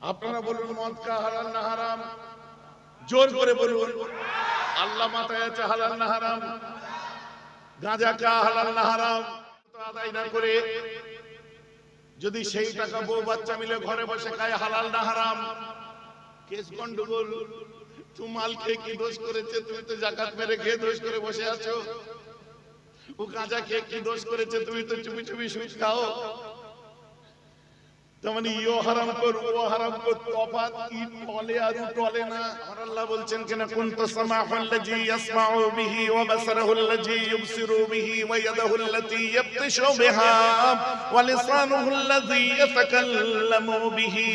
আপনারা বলুন, মদ কা হালাল না হারাম? জোর করে বলুন, আল্লাহ মাথায় আছে হালাল না হারাম? গাঁজা কা হালাল না হারাম? আদায় না করে যদি সেই টাকা বউ বাচ্চা মিলে ঘরে বসে খায়, হালাল না হারাম? কেস গন্ডগোল, তুমি মাল খেয়ে কি দোষ করেছে? তুমি তো জাকাত মেরে খেয়ে দোষ করে বসে আছো। ও গাঁজা খেয়ে কি দোষ করেছে? তুমি তো চুপি চুপি সুদ খাও। তার মানে ইও হারাম কর, ও হারাম কর, তফাৎ ই টলে আর টলে না। আমার আল্লাহ বলছেন কিনা, কুনতু সামাহুল্লাযী ইয়াসমাউ বিহি ওয়া ইউবসিরু ওয়া লিসানুহুল্লাযী ইয়াতাকাল্লামু বিহি।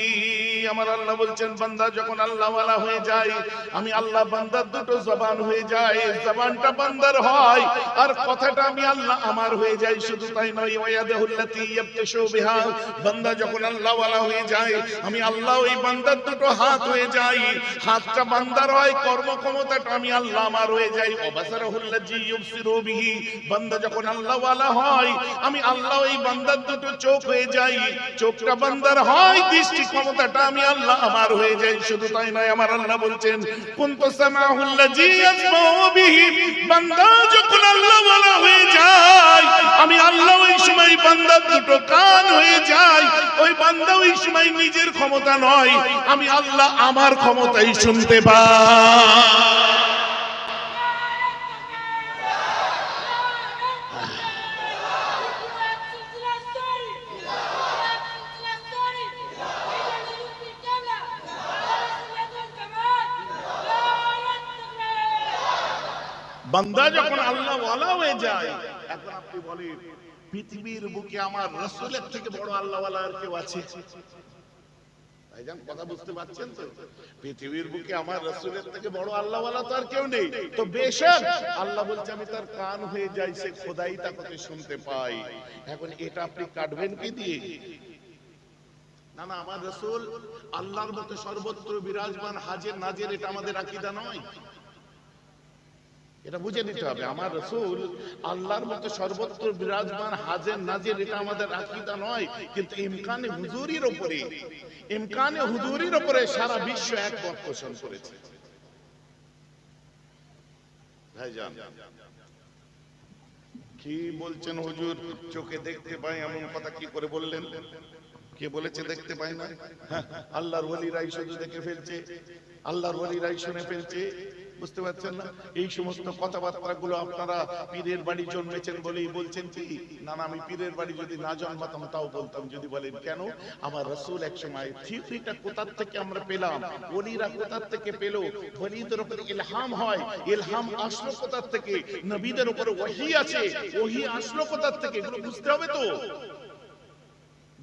আমার আল্লাহ বলছেন, বান্দা, যখন আল্লাহওয়ালা হয়ে যায়, আমি আল্লাহ বান্দার দুটো জবান হয়ে যায়, জবানটা বান্দার হয়, আর কথাটা আমি আল্লাহ আমার হয়ে যায়, শুধু তাই নয় ওয়াদাহুল্লাতী ইয়াবতিশু বিহা, বান্দা, যখন আল্লাহ ওয়ালা হয়ে যায়, আমি আল্লাহ ওই বান্দার দুটো হাত হয়ে যাই, হাতটা বান্দার হয় কর্ম ক্ষমতাটা আমি আল্লাহ আমার হয়ে যাই অবাসারহুল্লাযী ইউবসিরু বিহি, বান্দা, যখন আল্লাহ ওয়ালা হয়, আমি আল্লাহ ওই বান্দার দুটো চোখ হয়ে যাই, চোখটা বান্দার হয় দৃষ্টি ক্ষমতাটা আমি আল্লাহ আমার হয়ে যাই, শুধু তাই নয় আমার আল্লাহ বলছেন, কুনতু সামাহুল্লাযী ইয়াসমাউ বিহি বান্দা যখন আল্লাহ বলা হয়ে যায়, আমি আল্লাহ ওই সময় বান্দার দুটো কান হয়ে যায়, ওই বান্দা ওই সময় নিজের ক্ষমতা নয়, আমি আল্লাহ আমার ক্ষমতাই শুনতে পাই। বান্দা যখন আল্লাহ ওয়ালা হয়ে যায় এখন আপনি বলেন পৃথিবীর বুকে আমার রসুলের থেকে বড় আল্লাহ ওয়ালা আর কেউ আছে? ভাইজান কথা বুঝতে পারছেন তো? পৃথিবীর বুকে আমার রসুলের থেকে বড় আল্লাহ ওয়ালা তো আর কেউ নেই। তো বেশক আল্লাহ বলছে আমি তার কান হয়ে যাই সে খোদাই তাকে শুনতে পাই এখন এটা আপনি কাটবেন কি দিয়ে? না না আমার রসুল আল্লাহর মতো সর্বত্র বিরাজমান হাজের নাজের এটা আমাদের আকিদা নয়। এটা বুঝে নিতে হবে। আমার রসুল আল্লাহর মতো সর্বত্র বিরাজমান হাজের নাজের এটা আমাদের আকিদা নয় কিন্তু ইমকানে হুজুরির ওপরে ইমকানে হুজুরির ওপরে সারা বিশ্ব এক পোষণ করেছে। কি বলছেন হুজুর? চোখে দেখতে পাই এমন কথা কি করে বললেন? কে বলেছে দেখতে পাই না? হ্যাঁ, আল্লাহর ওলিরাই শুধু দেখে ফেলছে আল্লাহর ওলিরাই শুনে ফেলছে। বুঝতে পারছেন না? এই সমস্ত কথাবার্তা গুলো আপনারা পীরের বাড়ি জন্মেছেন বলেই বলছেন কি? না না, আমি পীরের বাড়ি যদি না জন্মাতাম, তাও বলতাম, যদি বলেন কেন? আমার রসুল এক সময় থিওরিটা কোথার থেকে আমরা পেলাম? ওলিরা কোথার থেকে পেল? ওলিদের উপরে ইলহাম হয়। ইলহাম আসলো কোথার থেকে? নবীদের উপরে ওহি আছে। ওহি আসলো কোথার থেকে? এগুলো বুঝতে হবে তো।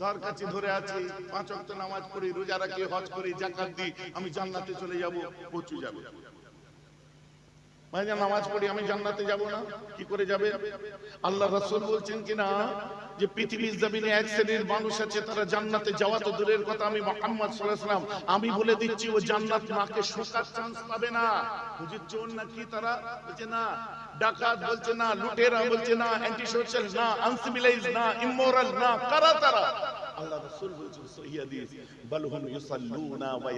ধর কাছে ধরে আছি, পাঁচ ওয়াক্ত নামাজ পড়ি, রোজা রাখি, হজ করি, জাকাত দিই, আমি জান্নাতে চলে যাব, পৌঁছে যাবে। ভাইজান নামাজ পড়ি আমি জান্নাতে যাব না। কি করে যাবে? আল্লাহ রাসূল বলছেন কিনা যে পৃথিবীর জমিনে এক শ্রেণির মানুষ আছে, তারা জান্নাতে যাওয়া তো দূরের কথা। আমি মুহাম্মদ সাল্লাল্লাহু আমি বলে দিচ্ছি, ও জান্নাত নাকে শোকার চান্স পাবে না। হুজুর, চোর নাকি তারা? বলছে না। ডাকাত বলছে না। লুটেরা বলছে না। অ্যান্টি সোশ্যাল না। আনসিভিলাইজ না। ইমোরাল না। কারা তারা? আল্লাহ রাসূল বলছেন সহিহ হাদিস। বল হুম ইউসাল্লুনা ওয়া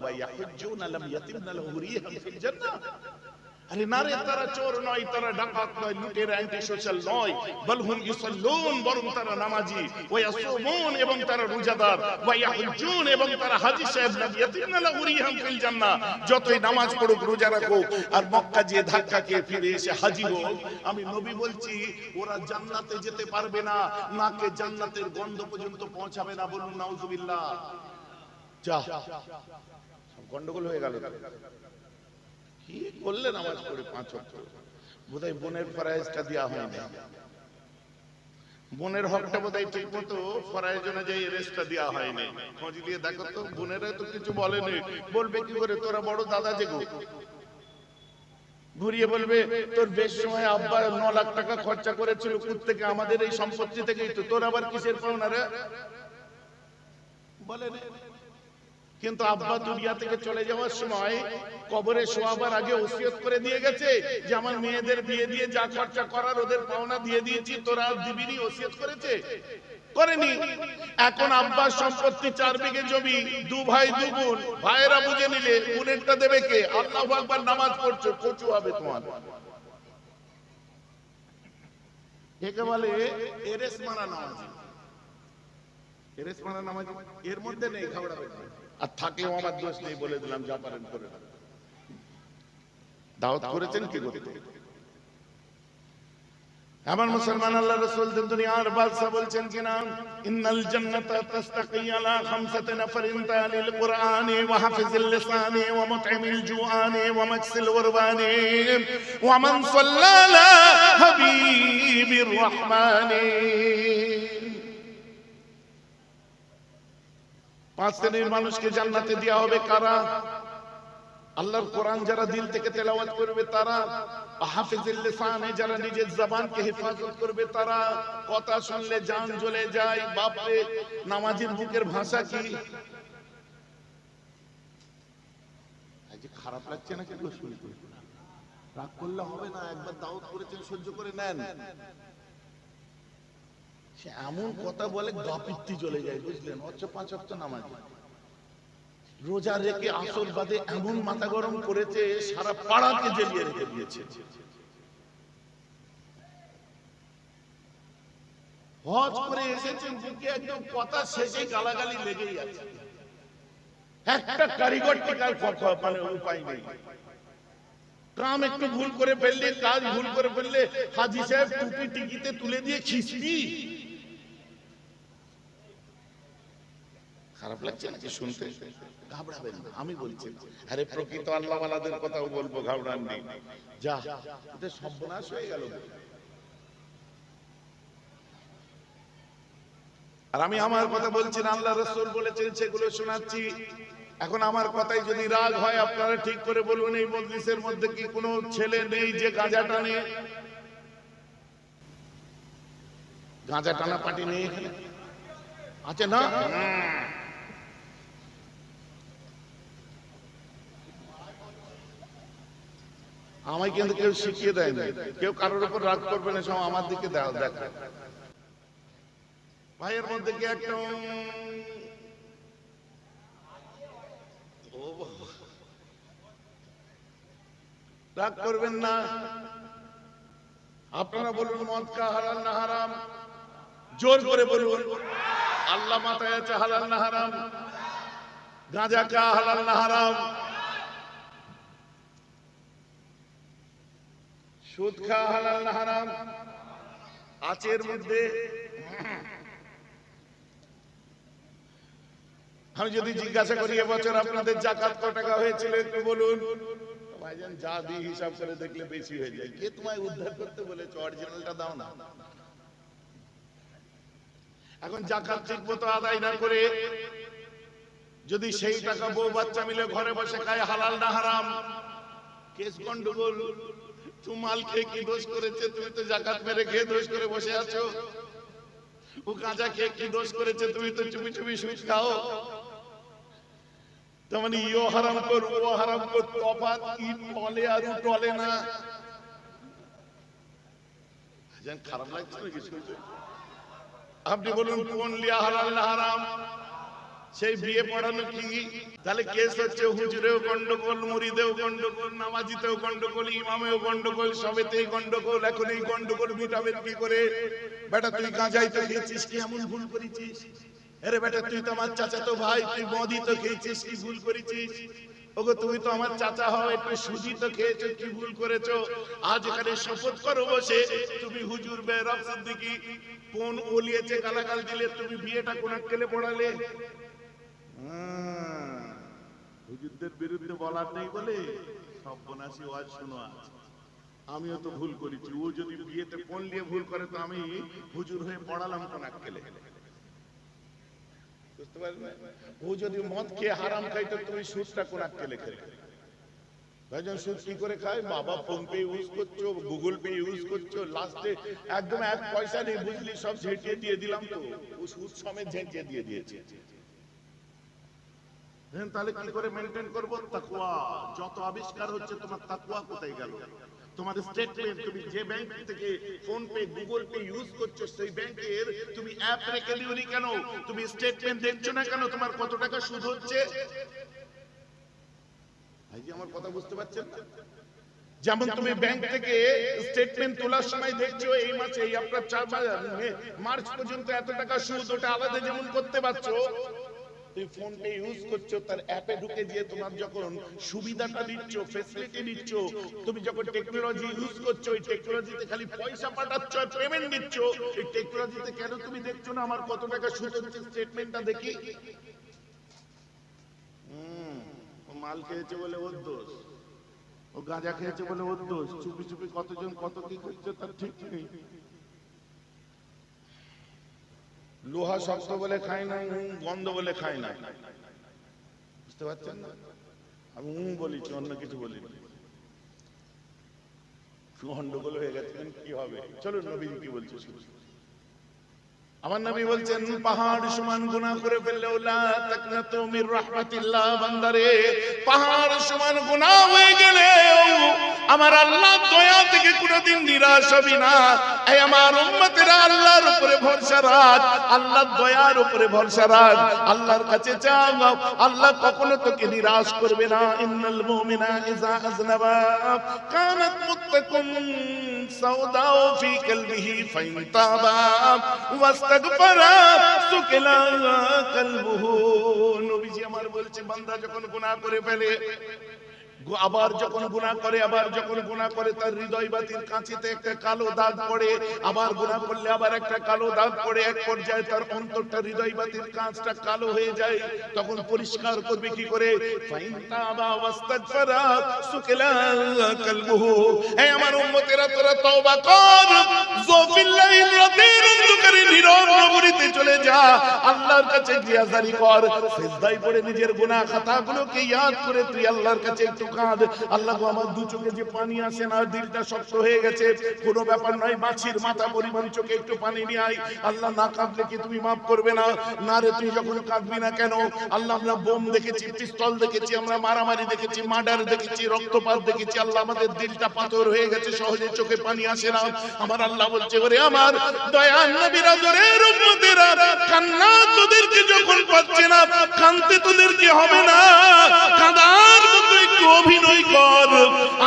ওয়া ইয়াহুজ্জুনা লাম ইয়াতিমনা ফিল জান্নাহ। আরে তারা চোর নয়, তারা ডাকাত নয়, লুটেরা অ্যান্টি সোশ্যাল নয় বরং তারা নামাজি। এবং তারা রোজাদার। ওয়া ইয়াহুজ্জুন, এবং তারা হাজী সাহেব লাহু রিহান ফিল জান্নাহ। যতই নামাজ পড়ুক, রোজা রাখুক, আর মক্কা যে ধাক্কা খেয়ে ফিরে এসে হাজি হোক, আমি নবী বলছি, ওরা জান্নাতে যেতে পারবে না। নাকে জান্নাতের গন্ধ পর্যন্ত পৌঁছাবে না বলুন, নাউজুবিল্লাহ। যা। গন্ডগোল হয়ে গেল কি করলেন পাঁচ বোধহয় বোনের ফরাইজটা দেওয়া বোনের হকটা বোধহয় ঠিক মতো ফরাইজনে যাই রেস্টটা দেওয়া খোঁজ দিয়ে দেখো তো, বোনেরা তো কিছু বলেনি। বলবে কি করে, তোরা বড় দাদা ঘুরিয়ে বলবে, তোর বেশ সময় আব্বা ন লাখ টাকা খরচা করেছিল কুত থেকে আমাদের এই সম্পত্তি থেকেই তো? তোর আবার কিসের পাওনা রে? বলে। কিন্তু আব্বা দুনিয়া থেকে চলে যাওয়ার সময় কবরে শোয়াবার আগে ওসিয়ত করে দিয়ে গেছে যে আমার মেয়েদের বিয়ে দিয়ে যা খরচা করার ওদের পাওনা দিয়ে দিয়েছি, তোরা দিবিনি, ওসিয়ত করেছে? করেনি। এখন আব্বার সম্পত্তি চার বিঘে জমি, দু ভাই, দু ভাইয়েরা বুঝে নিলে বোনেরটা দেবে কে? আল্লাহ আকবার নামাজ পড়ছো, কচু হবে তোমার। একে বলে এরেস মারা নামাজ। এরেস মারা নামাজ, এর মধ্যে নেই খাবড়াবে আর থাকলেও আমার দোষ নেই বলে দিলাম, যা পারেন করে না। দাওয়াত করেছেন কি করতে? আমার মুসলমান আল্লাহ রাসূল দিন দুনিয়ার বাদশা বলছেন কিনা ইন্নাল জান্নাতা তাস্তাকি আলা খামসাতি নাফারিন, তালিল কুরআনি ওয়া হাফিজিল লিসানি ওয়া জুআনি ওয়া মাকসিল ওয়া মান সাল্লালা হাবিবির রহমানি। পাঁচ শ্রেণির মানুষকে জান্নাতে দেওয়া হবে কারা? আল্লাহর কোরআন যারা দিল থেকে তেলাওয়াত করবে তারা হাফিজুল লিসানে যারা নিজের জবানকে হেফাজত করবে তারা, কথা শুনলে জান জ্বলে যায়, বাপরে, নামাজির বুকের ভাষা কি? আজ খারাপ লাগছে না কিন্তু শুনতে রাগ করলে হবে না, একবার দাওয়াত করেছেন, সহ্য করে নেন। সে এমন কথা বলে গাপিত্তি চলে যায়, বুঝলেন? অচ্ছ পাঁচ অক্ট নামাজ। রোজা রেখে আসর বাদে এমন মাথা গরম করেছে, সারা পাড়াকে জ্বালিয়ে রেখে দিয়েছে। হজ করে এসেছেন বুকে একদম কথা শেষে গালাগালি লেগেই আছে। একটা কারিগর টিকার মানে উপায় নেই। কাম একটু ভুল করে ফেললে, কাজ ভুল করে ফেললে হাজি সাহেব টুপি টিকিতে তুলে দিয়ে খিস্তি। খারাপ লাগছে নাকি শুনতে? ঘাবড়াবেন না আমি বলছি আরে প্রকৃত আল্লাহওয়ালাদের কথাও বলব ঘাবড়ান নেই যা এতে সর্বনাশ হয়ে গেল। আর আমি আমার কথা বলছি না আল্লাহ রসুল বলেছেন সেগুলো শোনাচ্ছি। এখন আমার কথাই যদি রাগ হয় আপনারা ঠিক করে বলুন এই মজলিসের মধ্যে কি কোনো ছেলে নেই যে গাঁজা টানে? গাঁজা টানা পার্টি নেই এখানে? আছে না। আমায় কিন্তু কেউ শিখিয়ে দেয় না কেউ কারোর উপর রাগ করবে না, সব আমার দিকে দাও দেখা। ভাইয়ের মধ্যে কি একটা। রাগ করবেন না। আপনারা বলুন, মদ কা হালাল না হারাম? জোর করে বলুন, আল্লাহ মাথায় আছে হালাল না হারাম? গাঁজা কা হালাল না হারাম? সুদ খা হালাল না হারাম। আচের মধ্যে। আমি যদি জিজ্ঞাসা করি এবছর আপনাদের জাকাত ক টাকা হয়েছিল একটু বলুন। ভাইজান যা দিই হিসাব করে দেখলে বেশি হয়ে যায়। কে তোমায় উদ্ধার করতে বলেছে? অরিজিনালটা দাও না। এখন জাকাত ঠিক মতো আদায় না করে যদি সেই টাকা বউ বাচ্চা মিলে ঘরে বসে খায়, হালাল না হারাম? কেস গন্ডগোল। খেয়ে কি দোষ করেছে? তুমি তো জাকাত মেরে খেয়ে দোষ করে বসে আছো। ও খেয়ে কি দোষ করেছে? তুমি তো চুপি চুপি খাও। তার মানে ইও হারাম কর, ও হারাম কর ই টলে আর টলে না। খারাপ লাগছে আপনি বলুন, কোন লিয়া হালাল না হারাম? সেই বিয়ে পড়ানো কি? তাহলে কেস হচ্ছে হুজুরেও গন্ডগোল মুরিদেও গন্ডগোল, নামাজিতেও গন্ডগোল, ইমামেও গন্ডগোল, সবেতেই গন্ডগোল এখন এই গন্ডগোল মিটাবেন কি করে? বেটা, তুই গাঁজাই তো খেয়েছিস কি? এমন ভুল করেছিস? আরে বেটা, তুই তো আমার চাচা তো ভাই, তুই মদি তো খেয়েছিস কি ভুল করেছিস? ওগো, তুমি তো আমার চাচা হও, একটু সুজি তো খেয়েছো, কি ভুল করেছ? আজ এখানে শপথ করো বসে, তুমি হুজুর বেরব সিদ্দিকি, কোন ওলিয়েছে গালাগাল দিলে তুমি বিয়েটা কোন কেলে পড়ালে? হুজুরদের বিরুদ্ধে বলার নেই বলে সব্যনাশী ওয়াজ শোনো আজ। আমিও তো ভুল করেছি। ও যদি বিয়েতে কোন নিয়ে ভুল করে, তো আমি হুজুর হয়ে পড়ালাম ও যদি মদ খেয়ে হারাম তুমি সুদটা কোন কেলে খেলে। ভাইজান, সুদ কি করে খায়? বাবা ফোন পে ইউজ করছ, গুগল পে ইউজ করছ, লাস্টে একদম এক পয়সা নেই, বুঝলি? সব ঝেঁটিয়ে দিয়ে দিলাম তো। ও সুদ সমেত ঝেঁটিয়ে দিয়ে দিয়েছে। তাহলে কি করে মেনটেন করব? তাকুয়া যত আবিষ্কার হচ্ছে তোমার তাকুয়া কোথায় গেল? স্টেটমেন্ট তুমি যে ব্যাংক থেকে PhonePe Google Pay use করছ সেই ব্যাংকের তুমি অ্যাপ রেখে দিওনি কেন? তুমি স্টেটমেন্ট দেখছ না কেন? তোমার কত টাকা সুদ হচ্ছে? ভাই জি, আমার কথা বুঝতে পারছেন? যেমন তুমি ব্যাংক থেকে স্টেটমেন্ট তোলার সময় দেখছ এই মাসে এই আপনার চার মার্চ পর্যন্ত এত টাকা সুদ ওটা আলাদা যেমন করতে পারছ তুমি ফোন পে ইউজ করছ, তার অ্যাপে ঢুকে গিয়ে তোমার যখন সুবিধাটা নিচ্ছ ফেসিলিটি নিচ্ছ তুমি যখন টেকনোলজি ইউজ করছ, ওই টেকনোলজিতে খালি পয়সা পাঠাচ্ছ আর পেমেন্ট দিচ্ছ এই টেকনোলজিতে কেন তুমি দেখছ না আমার কত টাকা সুদ হচ্ছে স্টেটমেন্টটা দেখি? মাল খেয়েছে বলে ওর দোষ। ও গাঁজা খেয়েছে বলে ওর দোষ। চুপি চুপি কতজন কত কি করছে তার ঠিক নেই। লোহা শক্ত বলে খায় না গন্ধ বলে খায় না বুঝতে পারছেন না? আমি উম বলেছি, অন্য কিছু বলিনি। গন্ডগোল হয়ে কি হবে? চলুন কি বলছে আমার নবী বলছেন, পাহাড় সমান গুনাহ করে মির বান্দারে। পাহাড় সমান হয়ে গেলেও আমার আল্লাহ দয়া থেকে কোনোদিন নিরাশ হবি না। আমার আল্লাহর উপরে ভরসা রাখ উপরে ভরসা আল্লাহর কাছে নিরাশ করবে না। ইন্নাল মুমিনা ইজা আজনাবা কানাত মুত্তাকুন ওয়াস্তাগফারা সুকিলা কলবুহু। নবীজি আমার বলছে, বান্দা যখন গুনাহ করে ফেলে আবার যখন গুনাহ করে, আবার যখন গুনাহ করে, তার হৃদয় বাতির কাঁচিতে একটা কালো দাগ পড়ে। আবার গুনাহ করলে আবার একটা কালো দাগ পড়ে। এক পর্যায়ে তার অন্তরটা হৃদয় বাতির কাঁচটা কালো হয়ে যায়। তখন পরিষ্কার করবে কি করে? আমার উম্মতেরা, তোরা তওবা কর। আল্লাহর কাছে একটু আল্লাহ আমার দু চোখে যে পানি আসে না, দিলটা শক্ত হয়ে গেছে। কোনো ব্যাপার নয়, মাছির মাথা পরিমাণ চোখে একটু পানি নিয়ে আয়। আল্লাহ না কাঁদলে কি তুমি মাফ করবে না? না রে, তুই যখন কাঁদবি না কেন? আল্লাহ, আমরা বোম দেখেছি, পিস্তল দেখেছি, আমরা মারামারি দেখেছি, মার্ডার দেখেছি, রক্তপাত দেখেছি। আল্লাহ, আমাদের দিলটা পাথর হয়ে গেছে, সহজে চোখে পানি আসে না। আমার আল্লাহ বলছে, ওরে আমার দয়াল নবীরা দরের উম্মতেরা কান্না তোদেরকে যখন পাচ্ছে না, কানতে তোদেরকে হবে না কাদার মতো একটু অভিনয় কর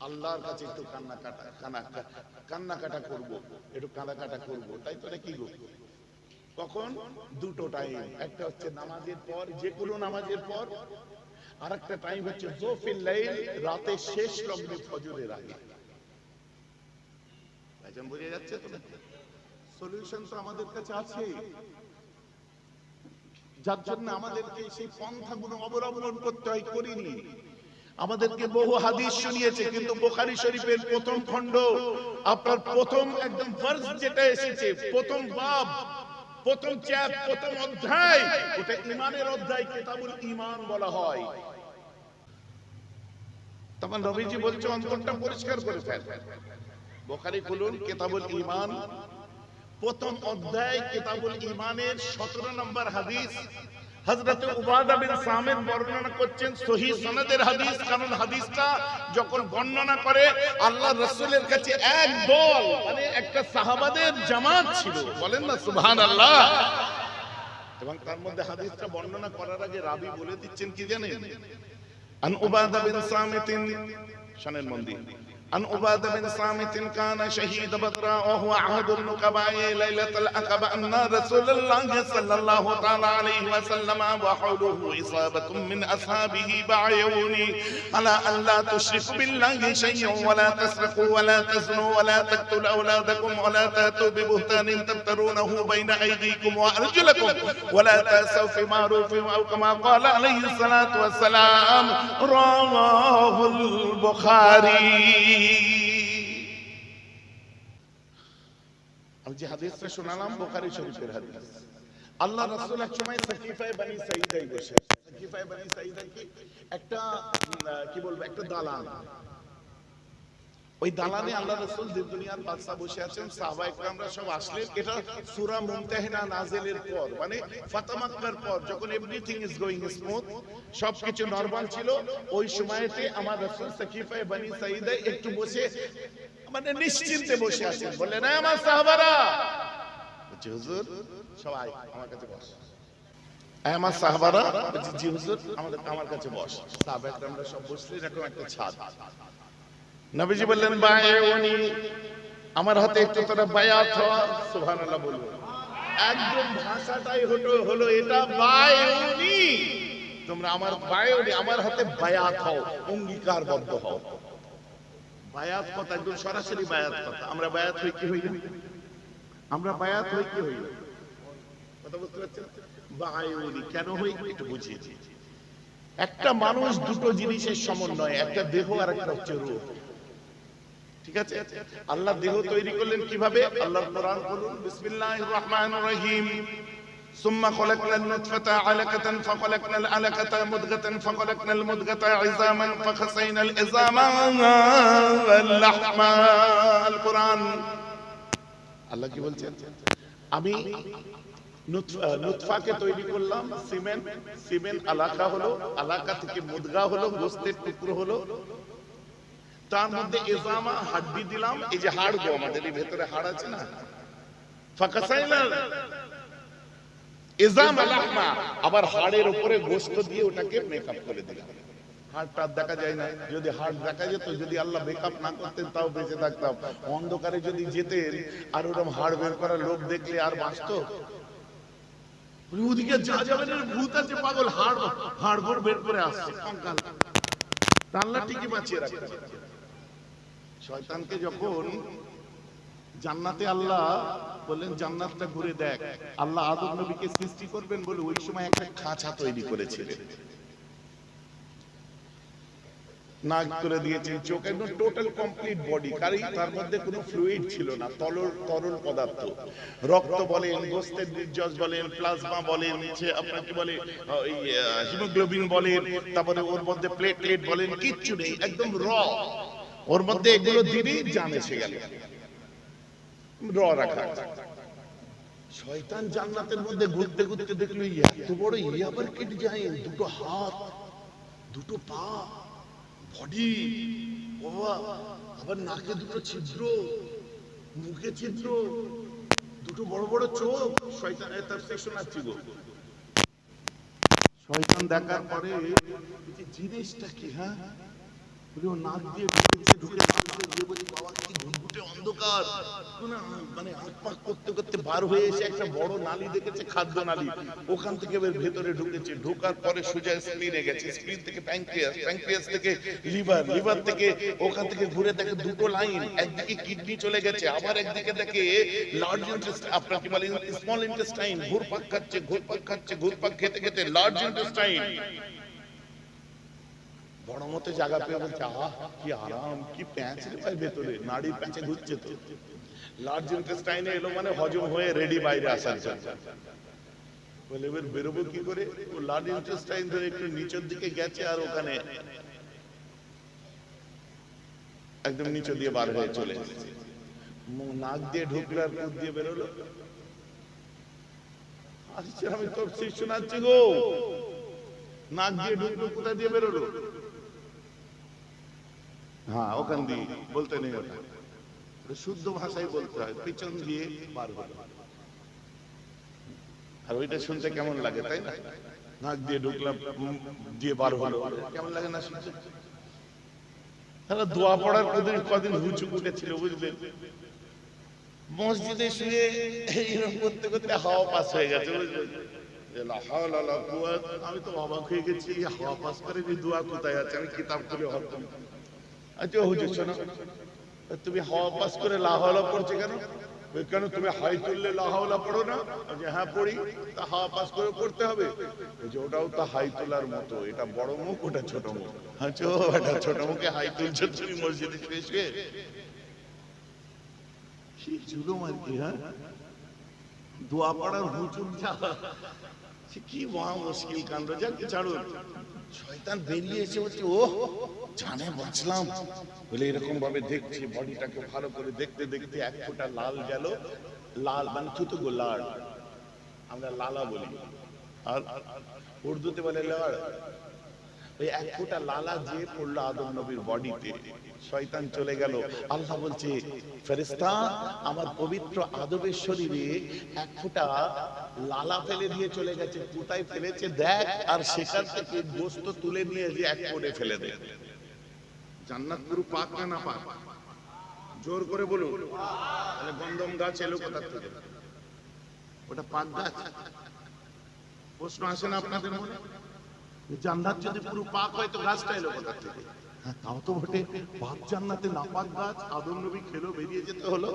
আল্লাহর কাছে একটু কান্না কাটা কান্না কান্না কাটা করব, একটু কাঁদা কাটা করব, তাই তো কি গো? কখন? দুটো টাইম একটা হচ্ছে নামাজের পর যে কোনো নামাজের পর আর একটা টাইম হচ্ছে জোফিল লাইল রাতের শেষ লগ্নে ফজরের আগে। ভাইজান বোঝা যাচ্ছে তো? সলিউশন তো আমাদের কাছে আছে। যার জন্য আমাদেরকে সেই পন্থাগুলো অবলম্বন করতে হয় করিনি। আমাদেরকে বহু হাদিস শুনিয়েছে, কিন্তু বোখারি শরীফের প্রথম খণ্ড, আপনার প্রথম একদম ভার্স যেটা এসেছে, প্রথম বাব, প্রথম চ্যাপ, প্রথম অধ্যায়, ওটা ইমানের অধ্যায়, কিতাবুল ইমান বলা হয়। তখন রবিজি বলছে, অন্তরটা পরিষ্কার করে ফেল। বোখারি খুলুন, কিতাবুল ইমান প্রথম অধ্যায় কিতাবুল ইমানের সতেরো নম্বর হাদিস। হযরত উবাদা বিন সামিদ বর্ণনা করছেন সহি সনদের হাদিস কারণ হাদিসটা যখন বর্ণনা করে আল্লাহ রাসূলের কাছে এক দল। মানে একটা সাহাবাদের জামাত ছিল। বলেন না সুবহানাল্লাহ। এবং তার মধ্যে হাদিসটা বর্ণনা করার আগে রাবি বলে দিচ্ছেন কি জানেন? আন উবাদা বিন সামিতিন শানের মন্দির। عن عبادة بن صامت كان شهيد بدر وهو عهد النقباء ليلة العقبة أن رسول الله صلى الله تعالى عليه وسلم وحوله إصابة من أصحابه بايعوني على أن لا تشركوا بالله شيئا ولا تسرقوا ولا تزنوا ولا تقتلوا أولادكم ولا تأتوا ببهتان تبترونه بين أيديكم وأرجلكم ولا تأسوا في معروف أو كما قال عليه الصلاة والسلام رواه البخاري. আমি যে হাদিসটা শোনালাম বোখারি শরীফের হাদিস। আল্লাহ রাসূল এক সময় সাকিফায় বানি সাইদাই বসে। সাকিফায় বানি সাইদাই কি একটা কি বলব, একটা দালান ওই দালানে আল্লাহ রসুল দিন দুনিয়ার বাদশা বসে আছেন সাহাবা ইকরামরা সব আসলেন এটা সূরা মুমতাহিনা নাজেলের পর মানে ফাতামাক্কার পর, যখন এভরিথিং ইজ গোয়িং স্মুথ সবকিছু নরমাল ছিল, ওই সময়তে আমার রসুল সাকিফায়ে বানি সাইদাই একটু বসে মানে নিশ্চিন্তে বসে আছেন। বললেন "এই আমার সাহাবারা। বলছে, হুজুর সবাই আমার কাছে বস। আমার সাহাবারা? জি, হুজুর, আমাদের, আমার কাছে বস। সাহাবা আমরা সব বসলে এরকম একটা ছাদ। নবীজি বললেন, বায়উনি, আমার হাতে একটু তোরা বায়াত হওয়া সুবহানাল্লাহ বলব একদম ভাষাটাই হলো হলো এটা বায়উনি। তোমরা আমার বায়উনি, আমার হাতে বায়াত হও, অঙ্গীকারবদ্ধ হও। বায়াত কথা একদম সরাসরি বায়াত কথা। আমরা বায়াত হই কি হই? আমরা বায়াত হই কি হই? কথা বুঝতে পারছেন? বায়ুনি কেন হই একটু বুঝিয়ে দিই। একটা মানুষ দুটো জিনিসের সমন্বয়, একটা দেহ আর একটা হচ্ছে রূহ ঠিক আছে আল্লাহ দেহ তৈরি করলেন কিভাবে আল্লাহর কোরআন বলুন বিসমিল্লাহির রহমানির রহিম ثم خلقنا النطفة علقة فخلقنا العلقة مضغة فخلقنا المضغة عظاما فخسينا العظام اللحما القرآن আল্লাহ কি বলছেন আমি নুতফা- আহ, নুতফাকে তৈরি করলাম সিমেন্ট সিমেন্ট আলাকা হলো আলাকা থেকে মুদগা হলো গোস্তের টুকরো হলো তার মধ্যে এজামা হাড্ডি দিলাম। এই যে হাড় গো আমাদের এই ভেতরে হাড় আছে না? ফাঁকাসাইনা এজাম আলাহমা আবার হাড়ের উপরে দিয়ে ওটাকে মেকআপ করে দিলাম। হাড়টা দেখা যায় না। যদি হাড় দেখা যেত যদি আল্লাহ মেকআপ না করতেন তাও বেঁচে থাকতাম। অন্ধকারে যদি যেতেন আর ওরকম হাড় বের করা লোক দেখলে আর বাঁচত? ওদিকে যা যাবে না ভূত আছে পাগল। হাড় হাড় বের করে আসছে আল্লাহ ঠিকই বাঁচিয়ে রাখতে শয়তানকে যখন জান্নাতে আল্লাহ বললেন, জান্নাতটা ঘুরে দেখ। আল্লাহ আদম নবীকে সৃষ্টি করবেন বলে ওই সময় একটা খাঁচা তৈরি করেছিলেন। নাক করে চোখ একদম টোটাল কমপ্লিট বডি কারণ তার মধ্যে কোনো ফ্লুইড ছিল না, তরল তরল পদার্থ। রক্ত বলেন, গোস্তের নির্যাস বলেন প্লাজমা বলেন সে আপনার কি বলে হিমোগ্লোবিন বলেন, তারপরে ওর মধ্যে প্লেটলেট বলেন, কিচ্ছু নেই, একদম র ওর মধ্যে এগুলো দিনই জান এসে গেল। র রাখা শয়তান জান্নাতের মধ্যে ঘুরতে ঘুরতে দেখল, এত বড় ই আবার কেটে যায়, দুটো হাত, দুটো পা বডি বাবা, আবার নাকে দুটো ছিদ্র, মুখে ছিদ্র, দুটো বড় বড় চোখ, শয়তান তার সেকশন আছে গো। শয়তান দেখার পরে জিনিসটা কি হ্যাঁ? ওখান থেকে ঘুরে দেখে দুটো লাইন। একদিকে কিডনি চলে গেছে, আবার একদিকে দেখে লার্জ ইন্টেস্ট আপনার কি ঘুরপাক খাচ্ছে ঘুরপাক খাচ্ছে, ঘুরপাক খেতে খেতে লার্জ ইন্টেস্টাইন বড় মতো জায়গা পেয়ে বলছে, আহ, কি আরাম, কি প্যাঁচ রে ভাই ভেতরে, নাড়ির প্যাঁচে ঘুরছে তো। লার্জ ইন্টেস্টাইনে এলো মানে হজম হয়ে রেডি বাইরে আসার জন্য। বলে, এবার বেরোবো কি করে? ও লার্জ ইন্টেস্টাইন ধরে একটু নিচের দিকে গেছে আর ওখানে একদম নিচে দিয়ে বার হয়ে চলে নাক দিয়ে ঢুকলো আর মুখ দিয়ে বেরোলো। আসছে আমি তোর শিষ্য শোনাচ্ছি গো। নাক দিয়ে ঢুকলো কোথা দিয়ে বেরোলো। হ্যাঁ ওখান দিয়ে বলতে নেই ওটা। শুদ্ধ ভাষায় বলতে হয়, পিছন দিয়ে বার আর ওইটা শুনতে কেমন লাগে, তাই না? নাক দিয়ে ঢুকলাম দিয়ে বার কেমন লাগে না শুনতে? দোয়া পড়ার কদিন কদিন উঠেছিল বুঝলেন মসজিদে শুয়ে এইরকম করতে করতে হাওয়া পাস হয়ে গেছে বুঝলেন আমি তো অবাক হয়ে গেছি, হাওয়া পাস করে দোয়া কোথায় আছে? আমি কিতাব খুলে হতাম আচ্ছা হুজুর শোনো। তুমি হাওয়া পাস করে লা হাওলা পড়ছে কেন? কেন তুমি হাই তুললে লা হাওলা পড়ো না? যে হ্যাঁ পড়ি, তা হাওয়া পাস করে পড়তে হবে? যে ওটাও তো হাই তোলার মতো, এটা বড় মুখ, ওটা ছোট মুখ। আচ্ছা এটা ছোট মুখে হাই তুলছো তুমি মসজিদে কি জুলুম আর কি হ্যাঁ? দোয়া পড়ার হুজুর যা কি মহা মুশকিল কাণ্ড? যাক ছাড়ুন শয়তান বেরিয়ে এসে বলছে ও জানে, বাঁচলাম। বলে এরকম ভাবে দেখছি, বডিটাকে ভালো করে দেখতে দেখতে এক ফোঁটা লাল গেল। লাল মানে থুতু গো আমরা লালা বলি। আর উর্দুতে বলে লাল ওই এক ফোঁটা লালা যে পড়ল আদম নবীর বডিতে। শয়তান চলে গেল। আল্লাহ বলছে ফেরেস্তা আমার পবিত্র আদবের শরীরে এক ফোঁটা লালা ফেলে দিয়ে চলে গেছে। কোথায় ফেলেছে দেখ, আর সেখান থেকে তুলে নিয়ে যে এক কোণে ফেলে জান্নাত পুরো পাক না পাক? জোর করে বলুন। তাহলে গন্ধম গাছ এলো কোথা থেকে? ওটা পাক গাছ? প্রশ্ন আসে না আপনাদের মনে? জান্নাত যদি পুরো পাক হয় তো গাছটা এলো কোথা থেকে তাও তো বটে। পাক জান্নাতে নাপাক গাছ, আদম নবী খেলো বেরিয়ে যেতে হলো।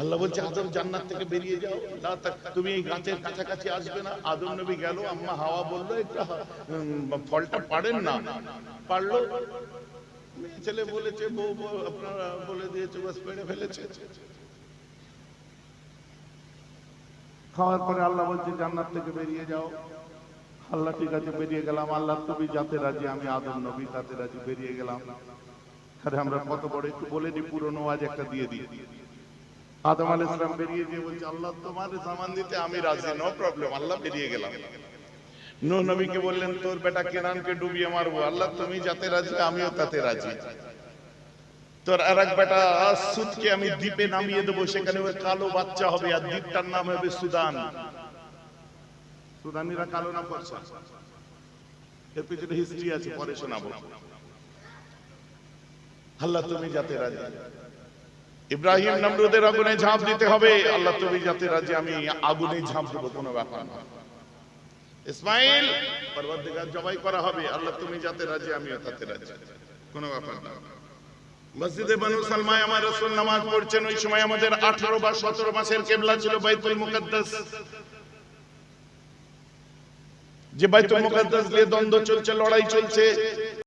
আল্লাহ বলছে, আদম জান্নাত থেকে বেরিয়ে যাও। না তুমি এই গাছের কাছাকাছি আসবে না। আদম নবী গেল, আম্মা হাওয়া বলল ফলটা পারেন না। পারল। ছেলে বলেছে বউ, আপনারা বলে দিয়েছে, বাস পেড়ে ফেলেছে। খাওয়ার পরে আল্লাহ বলছে, জান্নাত থেকে বেরিয়ে যাও। আল্লাহ, ঠিক আছে, বেরিয়ে গেলাম। আল্লাহ, তুমি যাতে রাজি, আমি আদম নবী তাতে রাজি, বেরিয়ে গেলাম। আরে, আমরা কত বড়, একটু বলে নি পুরনো আজ একটা দিয়ে দিই। আদম আলাইহিস সালাম বেরিয়ে গিয়ে বলছে, আল্লাহ, তোমার সামান দিতে আমি রাজি নো প্রবলেম আল্লাহ, বেরিয়ে গেলাম। নূহ নবীকে বললেন, তোর বেটা কেনানকে ডুবিয়ে মারবো, আল্লাহ, তুমি যাতে রাজি, আমিও তাতে রাজি। তোর আর এক বেটা সুদকে আমি দ্বীপে নামিয়ে দেবো, সেখানে ওই কালো বাচ্চা হবে, আর দ্বীপটার নাম হবে সুদান। সুদানিরা কালো না ফর্সা? এর পিছনে হিস্ট্রি আছে, পরে শোনাবো। আল্লাহ তুমি যাতে রাজি। ইব্রাহিম নমরুদের আগুনে ঝাঁপ দিতে হবে। আল্লাহ তুমি যাতে রাজি, আমি আগুনে ঝাঁপ দেবো, কোনো ব্যাপার না। ইসমাইল, পরবর্তীকার জবাই করা হবে। আল্লাহ তুমি যাতে রাজি, আমিও তাতে রাজি। কোনো ব্যাপার না। মসজিদে বানু সালমায় আমার রাসূল নামাজ পড়ছেন। ওই সময় আমাদের 18 বা 17 মাসের কিবলা ছিল বাইতুল মুকাদ্দাস। যে বাইতুল মুকাদ্দাস নিয়ে দ্বন্দ্ব চলছে লড়াই চলছে